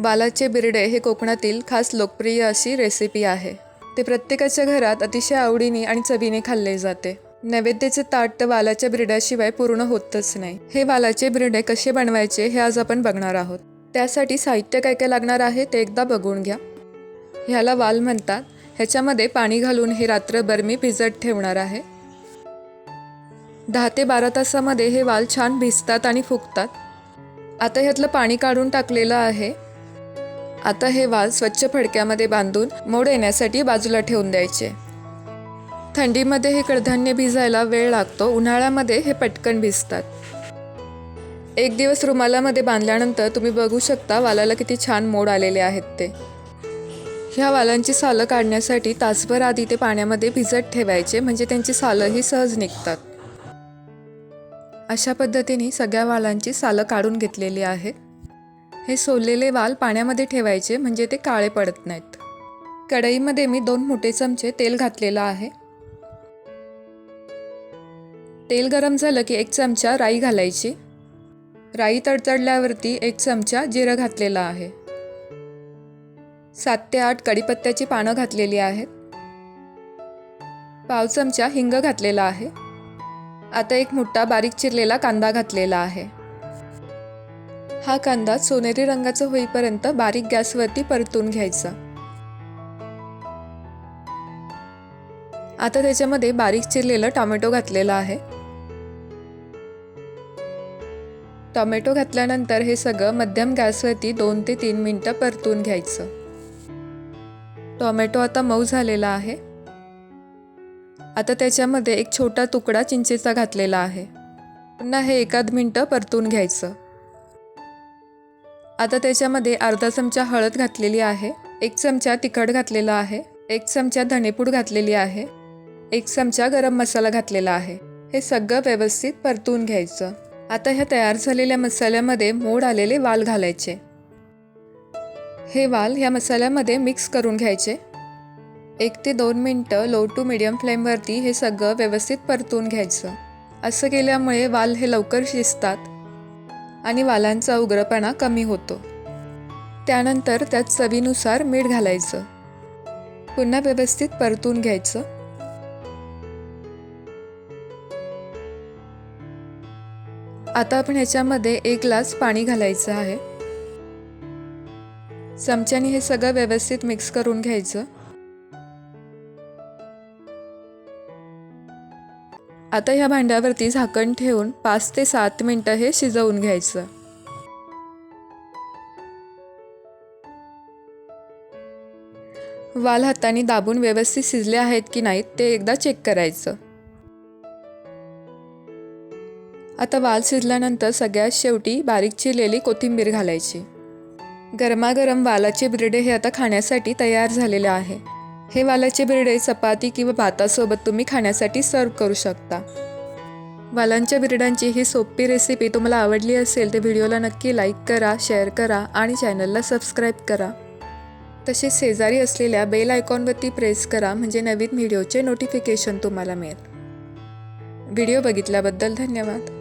वालाचे बिरडे हे कोकणातील खास लोकप्रिय अशी रेसिपी आहे. ते प्रत्येकाच्या घरात अतिशय आवडीने आणि चवीने खाल्ले जाते. नैवेद्याचे ताट तर वालाच्या बिरड्याशिवाय पूर्ण होतच नाही. हे वालाचे बिरडे कसे बनवायचे हे आज आपण बघणार आहोत. त्यासाठी साहित्य काय काय लागणार आहे ते एकदा बघून घ्या. ह्याला वाल म्हणतात. ह्याच्यामध्ये पाणी घालून हे रात्रभर मी भिजत ठेवणार आहे. दहा ते बारा तासामध्ये हे वाल छान भिजतात आणि फुगतात. आता ह्यातलं पाणी काढून टाकलेलं आहे. आता हे वाल स्वच्छ फडक्यामध्ये बांधून मोड येण्यासाठी बाजूला ठेवून द्यायचे. थंडीमध्ये हे कडधान्य भिजायला वेळ लागतो उन्हाळ्यामध्ये हे पटकन भिजतात. एक दिवस रुमालामध्ये बांधल्यानंतर तुम्ही बघू शकता वालाला किती छान मोड आलेले आहेत ते. ह्या वालांची सालं काढण्यासाठी तासभर आधी ते पाण्यामध्ये भिजत ठेवायचे म्हणजे त्यांची सालंही सहज निघतात. अशा पद्धतीने सगळ्या वालांची सालं काढून घेतलेली आहे. हे सोललेले वाल पाण्यामध्ये ठेवायचे म्हणजे ते काळे पडत नाहीत. कढईमध्ये मी दोन मोठे चमचे तेल घातलेलं आहे. तेल गरम झालं की एक चमचा राई घालायची. राई तडतडल्यावरती एक चमचा जिरं घातलेलं आहे. सात ते आठ कढीपत्त्याची पानं घातलेली आहेत. पाव चमचा हिंग घातलेला आहे. आता एक मोठा बारीक चिरलेला कांदा घातलेला आहे. हा कांदा सोनेरी रंगाचा होईपर्यंत बारीक गॅसवरती परतून घ्यायचा. आता त्याच्यामध्ये बारीक चिरलेलं टोमॅटो घातलेलं आहे. टोमॅटो घातल्यानंतर हे सगळं मध्यम गॅसवरती दोन ते तीन मिनटं परतून घ्यायचं. टोमॅटो आता मऊ झालेला आहे. आता त्याच्यामध्ये एक छोटा तुकडा चिंचेचा घातलेला आहे. पुन्हा हे एकाद मिनटं परतून घ्यायचं. आता त्याच्यामध्ये अर्धा चमचा हळद घातलेली आहे एक चमचा तिखट घातलेला आहे एक चमचा धणेपूड घातलेली आहे एक चमचा गरम मसाला घातलेला आहे. हे सगळं व्यवस्थित परतून घ्यायचं. आता ह्या तयार झालेल्या मसाल्यामध्ये मोड आलेले वाल घालायचे. हे वाल ह्या मसाल्यामध्ये मिक्स करून घ्यायचे. एक ते दोन मिनटं लो टू मिडियम फ्लेमवरती हे सगळं व्यवस्थित परतून घ्यायचं. असं केल्यामुळे वाल हे लवकर शिजतात. आणि वालांचा उग्रपणा कमी होतो. त्यानंतर त्यात चवीनुसार मीठ घालायचं. पुन्हा व्यवस्थित परतून घ्यायचं. आता आपण ह्याच्यामध्ये एक ग्लास पाणी घालायचं आहे. चमच्याने हे सगळं व्यवस्थित मिक्स करून घ्यायचं. आता ह्या भांड्यावरती झाकण ठेवून पाच ते सात मिनटं हे शिजवून घ्यायचं. वाल हाताने दाबून व्यवस्थित शिजले आहेत की नाहीत ते एकदा चेक करायचं. आता वाल शिजल्यानंतर सगळ्यात शेवटी बारीक चिरलेली कोथिंबीर घालायची. गरमागरम वालाचे बिरडे हे आता खाण्यासाठी तयार झालेले आहे. हे वालाचे बिरडे चपाती किंवा भातासोबत तुम्ही खाण्यासाठी सर्व करू शकता. वालांच्या बिरड्यांची ही सोपी रेसिपी तुम्हाला आवडली असेल तर व्हिडिओला नक्की लाईक करा शेअर करा आणि चॅनलला सबस्क्राईब करा. तसेच शेजारी असलेल्या बेल आयकॉनवरती प्रेस करा म्हणजे नवीन व्हिडिओचे नोटिफिकेशन तुम्हाला मिळेल. व्हिडिओ बघितल्याबद्दल धन्यवाद.